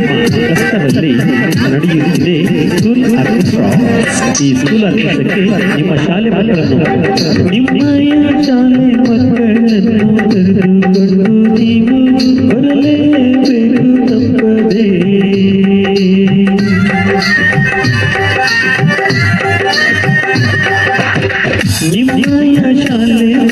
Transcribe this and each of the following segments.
ಕಷ್ಟದಲ್ಲಿ ನಡೆಯುತ್ತಿದೆ school orchestra ಈ ಸ್ಕೂಲ್ ಆರ್ಕೆಸ್ಟ್ರಾಕ್ಕೆ ನಿಮ್ಮ ಶಾಲೆ ಮಕ್ಕಳನ್ನು ಬರಲೇಬೇಕು ನಿಮ್ಮ ಶಾಲೆ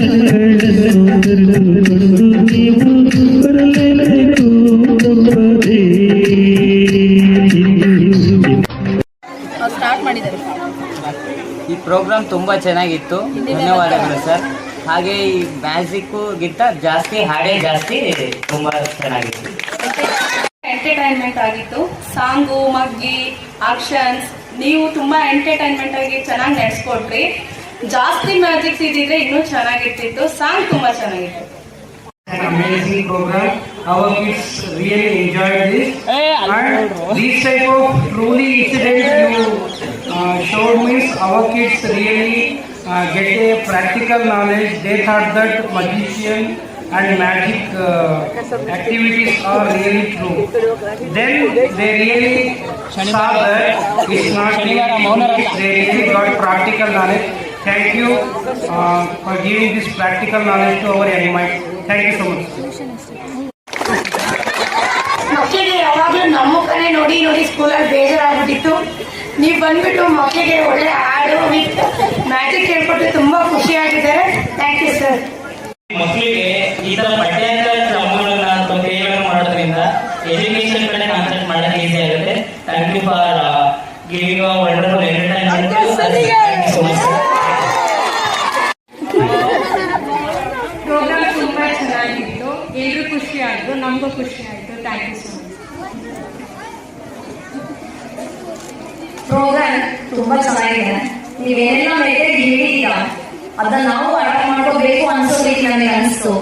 ಮಾಡಿದ್ದಾರೆ. ಈ ಪ್ರೋಗ್ರಾಮ್ ತುಂಬ ಚೆನ್ನಾಗಿತ್ತು. ಧನ್ಯವಾದಗಳು ಸರ್. ಹಾಗೆ ಈ ಮ್ಯಾಜಿಕ್ಕಿಂತ ಜಾಸ್ತಿ ಹಾಡೇ ಜಾಸ್ತಿ ತುಂಬ ಚೆನ್ನಾಗಿತ್ತು. ಎಂಟರ್ಟೈನ್ಮೆಂಟ್ ಆಗಿತ್ತು. ಸಾಂಗು ಮಗ್ಗಿ ಆಕ್ಷನ್ಸ್ ನೀವು ತುಂಬಾ ಎಂಟರ್ಟೈನ್ಮೆಂಟ್ ಆಗಿ ಚೆನ್ನಾಗಿ ನಡೆಸ್ಕೊಟ್ರಿ. ಜಾಸ್ತಿ ಮ್ಯಾಜಿಕ್ಸ್ ಇದ್ದಿದ್ರೆ ಇನ್ನೂ ಚೆನ್ನಾಗಿರ್ತಿತ್ತು. ಸಾಂಗ್ ತುಂಬಾ ಚೆನ್ನಾಗಿತ್ತು. Amazing program. Our kids really enjoyed this. And these type of truly incidents you showed means our kids really uh, get a practical knowledge. They thought that magician and magic uh, activities are really true. Then they really saw that it's not really, they really got practical knowledge. Thank you uh, for giving this practical knowledge to our young minds. Thank you so much. ಮಕ್ಕಳಿಗೆ ಯಾವಾಗಲೂ ನಮ್ಮ ಮುಖನೇ ನೋಡಿ ನೋಡಿ ಸ್ಕೂಲಲ್ಲಿ ಬೇಜಾರಾಗ್ಬಿಟ್ಟಿತ್ತು ನೀವು ಬಂದ್ಬಿಟ್ಟು ಮಕ್ಕಳಿಗೆ ಒಳ್ಳೆ ಹಾಡು ವಿತ್ ಮ್ಯಾಜಿಕ್ ಹೇಳ್ಕೊಟ್ಟು ತುಂಬಾ ಖುಷಿಯಾಗಿದ್ದಾರೆ. ಥ್ಯಾಂಕ್ ಯು ಸರ್ ಮಕ್ಕಳಿಗೆ ಈ ತರ ಪಠ್ಯೇತರ ಕ್ರಮಗಳನ್ನ ಅಥವಾ ಕ್ರಿಯೆಗಳನ್ನ ಮಾಡೋದ್ರಿಂದ ಎಜುಕೇಶನ್ ಕಡೆ ಕಾನ್ಸೆಂಟ್ ಮಾಡಕ್ಕೆ ಈಸಿ ಆಗುತ್ತೆ. Thank you for giving a wonderful entertainment so much program ತುಂಬಾ ಚೆನ್ನಾಗಿತ್ತು. ಎಲ್ರು ಖುಷಿ ಆಯ್ತು ನಮಗೂ ಖುಷಿ ಆಯ್ತು. Thank you so much program ತುಂಬಾ ಚೆನ್ನಾಗಿದೆ. ನೀವೇನೆಲ್ಲ ಮೆಸೇಜ್ ನೀಡಿದ್ದೀರಾ ಅದನ್ನ ನಾವು ಅಡಾಪ್ಟ್ ಮಾಡ್ಕೋಬೇಕು ಅನ್ಸೋದಿಕ್ ನನಗೆ ಅನಿಸ್ತು.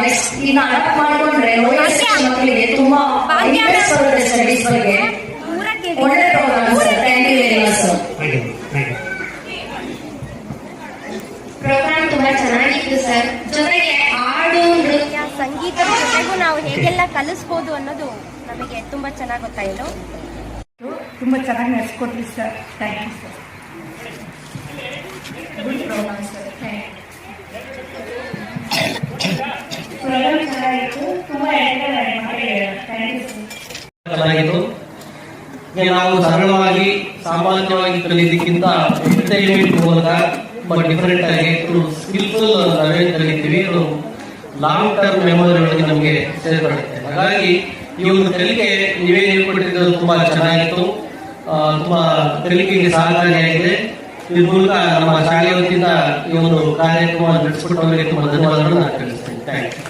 ನೆಕ್ಸ್ಟ್ ಇದನ್ನ ಅಡಾಪ್ಟ್ ಮಾಡ್ಕೊಂಡ್ರೆ ಮಕ್ಕಳಿಗೆ ತುಂಬಾ ಇಂಟ್ರೆಸ್ಟ್ ಬರುತ್ತೆ ಸ್ಟಡೀಸ್ ಬಗ್ಗೆ. ಒಳ್ಳೆ program sir thank you very much sir program ತುಂಬಾ ಚೆನ್ನಾಗಿತ್ತು ಸರ್ ಜೊತೆಗೆ ಹಾಡು ನೃತ್ಯ ಸಂಗೀತದ ಜೊತೆಗೂ ನಾವು ಹೇಗೆಲ್ಲ ಕಲಿಸ್ಬೋದು ಅನ್ನೋದು ನಮಗೆ ತುಂಬಾ ಚೆನ್ನಾಗಿ ಗೊತ್ತಾಯಿತು. ತುಂಬಾ ಚೆನ್ನಾಗಿ ನಡೆಸ್ಕೊಟ್ರಿ sir. Thank you sir sir thank you ನಾವು ಸರಳವಾಗಿ, ಸಾಮಾನ್ಯವಾಗಿ ಕಲಿಯೋದಕ್ಕಿಂತ ಎಂಟರ್ಟೈನ್ಮೆಂಟ್ ಮೂಲಕ ತುಂಬ ಡಿಫರೆಂಟ್ ಆಗಿ ಸ್ಕಿಲ್ಫುಲ್ ನಾವೇನು ಕಲಿತೀವಿ ಲಾಂಗ್ ಟರ್ಮ್ ಮೆಮೊರಿ ಒಳಗೆ ನಮಗೆ ಸೇರ್ಪಡುತ್ತೆ ಹಾಗಾಗಿ ಈ ಒಂದು ಕಲಿಕೆ ನೀವೇ ಹೇಳ್ಕೊಟ್ಟಿದ್ದು ತುಂಬಾ ಚೆನ್ನಾಗಿತ್ತು. ತುಂಬಾ ಕಲಿಕೆಗೆ ಸಹಕಾರಿಯಾಗಿದೆ. ಈ ಮೂಲಕ ನಮ್ಮ ಶಾಲೆಯ ವತಿಯಿಂದ ಈ ಒಂದು ಕಾರ್ಯಕ್ರಮ ನಡೆಸಿಕೊಟ್ಟವರಿಗೆ ತುಂಬಾ ಧನ್ಯವಾದಗಳನ್ನು ನಾನು ತಿಳಿಸ್ತೇನೆ ಥ್ಯಾಂಕ್ ಯು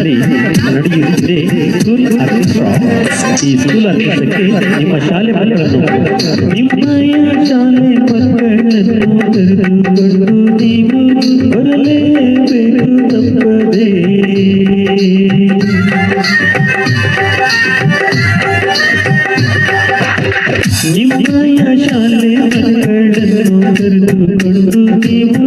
ಕಷ್ಟದಲ್ಲಿ ನಡೆಯುತ್ತಿದೆ. ಸ್ಕೂಲ್ ಆರ್ಕೆಸ್ಟ್ರಾ ಈ ಸ್ಕೂಲ್ ಆರ್ಕೆಸ್ಟ್ರಾಕ್ಕೆ ನಿಮ್ಮ ಶಾಲೆ ಮಕ್ಕಳನ್ನು ನಿಮ್ಮಯ ಶಾಲೆ ಮಕ್ಕಳನ್ನು ಕರೆದುಕೊಂಡು ನೀವು ಬರಲೇಬೇಕು ತಪ್ಪದೇ ನಿಮ್ಮಯ ಶಾಲೆ ಮಕ್ಕಳನ್ನು ಕರೆದುಕೊಂಡು ನೀವು